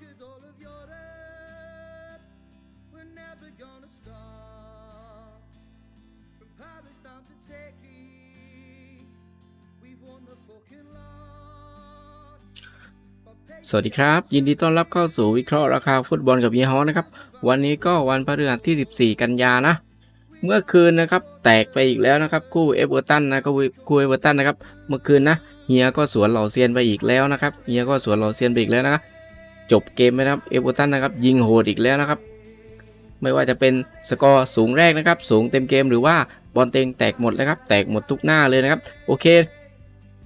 Cause all of Europe, we're never gonna stop. From Palestine to Turkey, we've won the fucking lot. But สวัสดีครับ ยินดีต้อนรับเข้าสู่วิเคราะห์ราคาฟุตบอลกับเฮียฮอนะครับ วันนี้ก็วันพฤหัสที่ 14 กันยานะ เมื่อคืนนะครับ แตกไปอีกแล้วนะครับ คู่เอเวอร์ตันนะก็คู่เอเวอร์ตันนะครับ เมื่อคืนนะเฮียก็สวนเหล่าเซียนไปอีกแล้วนะครับเฮียก็สวนเหล่าเซียนไปอีกแล้วนะครับ จบเกมไปนะครับเอเวอร์ตันนะครับยิงโหดอีกแล้วนะครับ ไม่ว่าจะเป็นสกอร์สูงแรกนะครับ สูงเต็มเกมหรือว่าบอลเต็งแตกหมดเลยครับ แตกหมดทุกหน้าเลยนะครับ โอเค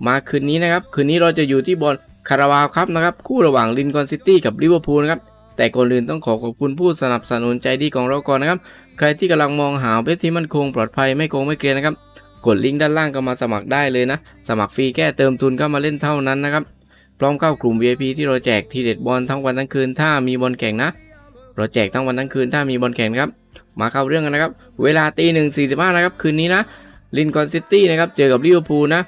มาคืนนี้นะครับ คืนนี้เราจะอยู่ที่บอลคาราบาวครับนะครับ คู่ระหว่างลินคอนซิตี้กับลิเวอร์พูลนะครับแต่ก่อนอื่นต้องขอขอบคุณผู้สนับสนุนใจดีของเราก่อนนะครับ ใครที่กำลังมองหาเว็บที่มั่นคงปลอดภัยไม่โกงไม่เกลียนนะครับ กดลิงก์ด้านล่างก็มาสมัครได้เลยนะ สมัครฟรีแค่เติมทุนเข้ามาเล่นเท่านั้นนะครับ พร้อมเข้ากลุ่ม VIP ที่เราแจกทีเด็ดบอลทั้งวันทั้งคืน ถ้ามีบอลแข่งนะเราแจกทั้งวันทั้งคืนถ้ามีบอลแข่งครับ มาเข้าเรื่องกันนะครับ เวลาตีหนึ่งสี่สิบห้านะครับ คืนนี้นะลินคอนซิตี้นะครับเจอกับลิเวอร์พูลนะ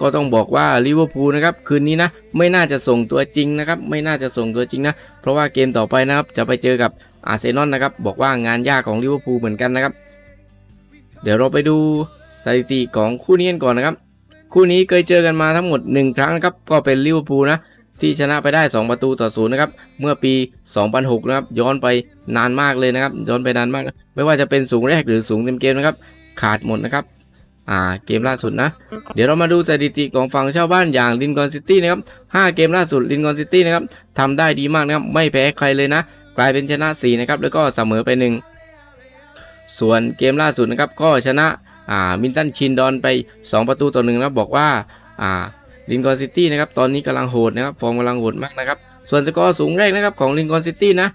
ก็ต้องบอกว่าลิเวอร์พูลนะครับคืนนี้นะไม่น่าจะส่งตัวจริงนะครับไม่น่าจะส่งตัวจริงนะเพราะว่าเกมต่อไปนะครับจะไปเจอกับอาร์เซนอลนะครับบอกว่างานยากของลิเวอร์พูลเหมือนกันนะครับ เดี๋ยวเราไปดูสถิติของคู่นี้กันก่อนนะครับ คู่นี้เคยเจอกันมาทั้งหมด 1 ครั้งนะครับก็เป็นลิเวอร์พูลนะที่ชนะไปได้ 2 ประตูต่อศูนย์นะครับเมื่อปี 2006 นะครับย้อนไปนานมากเลยนะครับย้อนไปนานมาก ไม่ว่าจะเป็นสูงแรกหรือสูงเต็มเกมนะครับขาดหมดนะครับอ่าเกมล่าสุดนะ เดี๋ยวเรามาดูสถิติของฝั่งชาวบ้านอย่างลินกอนซิตี้นะครับ5เกมล่าสุดลินกอนซิตี้นะครับทำได้ดีมากนะครับไม่แพ้ใครเลยนะ กลายเป็นชนะ4นะครับแล้วก็เสมอไป 1 ส่วนเกมล่าสุดนะครับก็ชนะ อ่ามินตันคินดอนไป 2 ประตูต่อหนึ่งนะบอกว่าอ่าลินกอนซิตี้นะครับตอนนี้กำลังโหดนะครับฟอร์มกำลังโหดมากนะครับ ส่วนสกอร์สูงแรกนะครับของลินกอนซิตี้นะ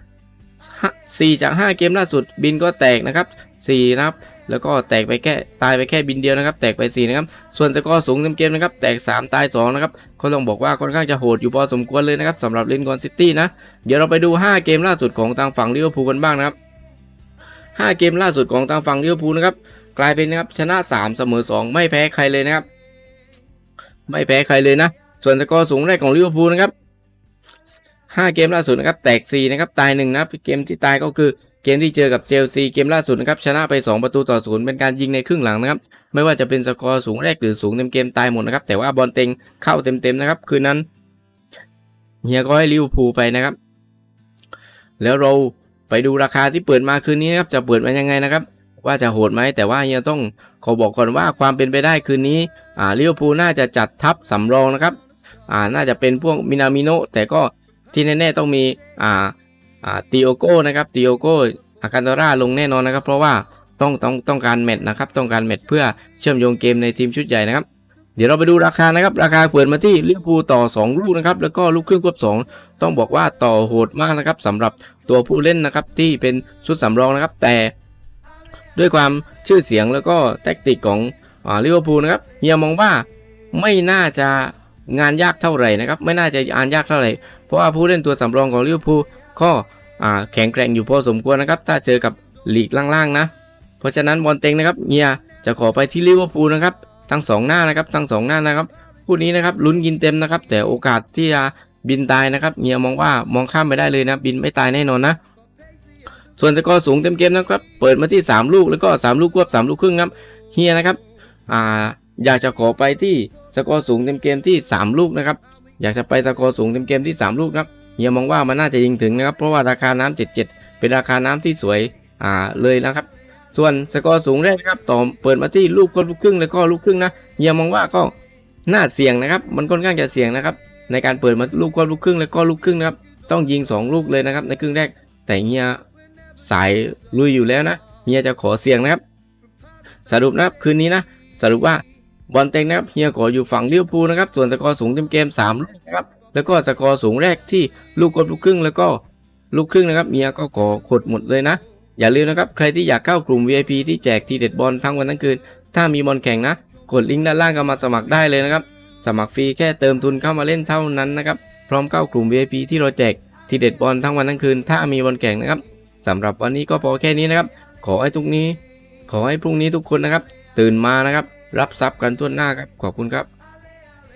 4จาก 5 เกมล่าสุดบินก็แตกนะครับ4นะครับแล้วก็แตกไปแค่ตายไปแค่บินเดียวนะครับ แตกไป 4 นะครับ ส่วนสกอร์สูงเต็มเกมนะครับ แตก 3 ตาย 2 นะครับก็ต้องบอกว่าค่อนข้างจะโหดอยู่พอสมควรเลยนะครับสำหรับเลนกอนซิตี้นะ เดี๋ยวเราไปดู 5 เกมล่าสุดของทางฝั่งลิเวอร์พูลกันบ้างนะครับ 5 เกมล่าสุดของทางฝั่งลิเวอร์พูลนะครับกลายเป็นนะครับชนะ 3 เสมอ 2 ไม่แพ้ใครเลยนะครับ ไม่แพ้ใครเลยนะ ส่วนสกอร์สูงแรกของลิเวอร์พูลนะครับ5 เกมล่าสุดนะครับแตก4นะครับตาย1นะครับเกมที่ตายก็คือเกมที่เจอกับเชลซีเกมล่าสุดนะครับชนะไป 2 ประตูต่อศูนย์เป็นการยิงในครึ่งหลังนะครับไม่ว่าจะเป็นสกอร์สูงแรกหรือสูงเต็มเกมตายหมดนะครับแต่ว่าบอลเต็งเข้าเต็มๆนะครับคืนนั้นเฮียก็ให้ลิเวอร์พูลไปนะครับ แล้วเรา ไปดูราคาที่เปิดมาคืนนี้ครับจะเปิดมายังไงนะครับ ว่าจะโหดไหมแต่ว่าเฮียต้องขอบอกก่อนว่าความเป็นไปได้คืนนี้อ่าลิเวอร์พูลน่าจะจัดทัพสำรองนะครับอ่าน่าจะเป็นพวกมินามิโนแต่ก็ที่แน่ๆต้องมีอ่าอ่าติโอโก้นะครับติโอโก้อาคันโตราลงแน่นอนนะครับ เพราะว่าต้องต้องต้องการแมตช์นะครับต้องการแมตช์เพื่อเชื่อมโยงเกมในทีมชุดใหญ่นะครับ เดี๋ยวเราไปดูราคานะครับ ราคาเปิดมาที่ลิเวอร์พูลต่อ 2 ลูกนะครับ แล้วก็ลูกครึ่งควบ 2 ต้องบอกว่าต่อโหดมากนะครับสำหรับตัวผู้เล่นนะครับที่เป็นชุดสำรองนะครับ แต่ ด้วยความชื่อเสียงแล้วก็แทคติกของลิเวอร์พูลนะครับเฮียมองว่าไม่น่าจะงานยากเท่าไหร่นะครับ ไม่น่าจะงานยากเท่าไหร่ เพราะว่าผู้เล่นตัวสำรองของลิเวอร์พูลก็อ่าแข็งแกร่งอยู่พอสมควรนะครับ ถ้าเจอกับลีกล่างๆนะ เพราะฉะนั้นบอลเต็งนะครับเฮียจะขอไปที่ลิเวอร์พูลนะครับ ทั้งสองหน้านะครับทั้งสองหน้านะครับคู่นี้นะครับลุ้นกินเต็มนะครับ แต่โอกาสที่จะบินตายนะครับเฮียมองว่ามองข้ามไปได้เลยนะบินไม่ตายแน่นอนนะ ส่วนสกอร์สูงเต็มเกมนะครับ เปิดมาที่ 3 ลูกแล้วก็ 3 ลูกควบ 3 ลูกครึ่งครับเฮียนะครับอ่าอยากจะขอไปที่สกอร์สูงเต็มเกมที่ 3 ลูกนะครับอยากจะไปสกอร์สูงเต็มเกมที่ 3 ลูกนะครับเฮียมองว่ามันน่าจะยิงถึงนะครับ เพราะว่าราคาน้ำ77เป็นราคาน้ำที่สวยอ่าเลยนะครับ ส่วนสกอร์สูงแรกนะครับต่อเปิดมาที่ลูกก็ลูกครึ่งแล้วก็ลูกครึ่งนะเฮียมองว่าก็น่าเสี่ยงนะครับมันค่อนข้างจะเสี่ยงนะครับในการเปิดมาลูกก็ลูกครึ่งแล้วก็ลูกครึ่งนะครับต้องยิง 2 ลูกเลยนะครับในครึ่งแรกแต่เฮียสายลุยอยู่แล้วนะเฮียจะขอเสี่ยงนะครับ สรุปนะครับคืนนี้นะสรุปว่าบอลเต็งนะครับเฮียขออยู่ฝั่งเลิเวพูนะครับส่วนสกอร์สูงเต็มเกม3ลูกนะครับแล้วก็สกอร์สูงแรกที่ลูกกบลูกครึ่งแล้วก็ลูกครึ่งนะครับเมียก็ขอขดหมดเลยนะ อย่าลืมนะครับ ใครที่อยากเข้ากลุ่ม VIP ที่แจกทีเด็ดบอลทั้งวันทั้งคืน ถ้ามีบอลแข่งนะ กดลิงก์ด้านล่างก็มาสมัครได้เลยนะครับ สมัครฟรีแค่เติมทุนเข้ามาเล่นเท่านั้นนะครับ พร้อมเข้ากลุ่ม VIP ที่เราแจกทีเด็ดบอลทั้งวันทั้งคืน ถ้ามีบอลแข่งนะครับสำหรับวันนี้ก็พอแค่นี้นะครับ ขอให้ทุกนี้ ขอให้พรุ่งนี้ทุกคนนะครับ ตื่นมานะครับ รับทรัพย์กันทั่วหน้าครับ ขอบคุณครับ